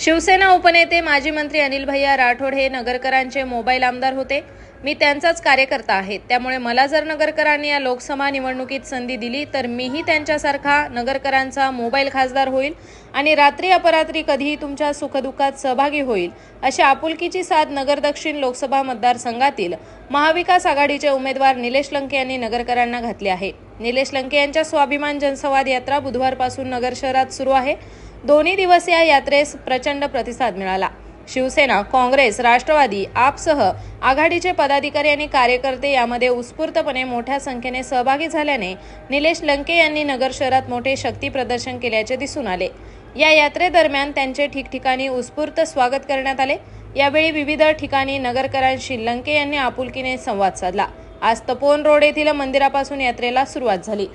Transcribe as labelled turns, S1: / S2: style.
S1: शिवसेना उपनेते माजी मंत्री अनिल भैया राठोड हे नगरकरांचे मोबाईल आमदार होते. मी त्यांचाच कार्यकर्ता आहे. त्यामुळे मला जर नगरकरांनी या लोकसभा निवडणुकीत संधी दिली तर मीही त्यांच्यासारखा नगरकरांचा मोबाईल खासदार होईल आणि रात्री अपरात्री कधीही तुमच्या सुखदुःखात सहभागी होईल अशी आपुलकीची साथ नगर दक्षिण लोकसभा मतदारसंघातील महाविकास आघाडीचे उमेदवार निलेश लंके यांनी नगरकरांना घातली आहे. निलेश लंके यांच्या स्वाभिमान जनसंवाद यात्रा बुधवारपासून नगर शहरात सुरू आहे. दोन्ही दिवस या यात्रेस प्रचंड प्रतिसाद मिळाला. शिवसेना काँग्रेस राष्ट्रवादी आपसह आघाडीचे पदाधिकारी आणि कार्यकर्ते यामध्ये उत्स्फूर्तपणे मोठ्या संख्येने सहभागी झाल्याने निलेश लंके यांनी नगर शहरात मोठे शक्ती प्रदर्शन केल्याचे दिसून आले. या यात्रेदरम्यान त्यांचे ठिकठिकाणी उत्स्फूर्त स्वागत करण्यात आले. यावेळी विविध ठिकाणी नगरकरांशी लंके यांनी आपुलकीने संवाद साधला. आज तपोवन रोड येथील मंदिरापासून यात्रेला सुरुवात झाली.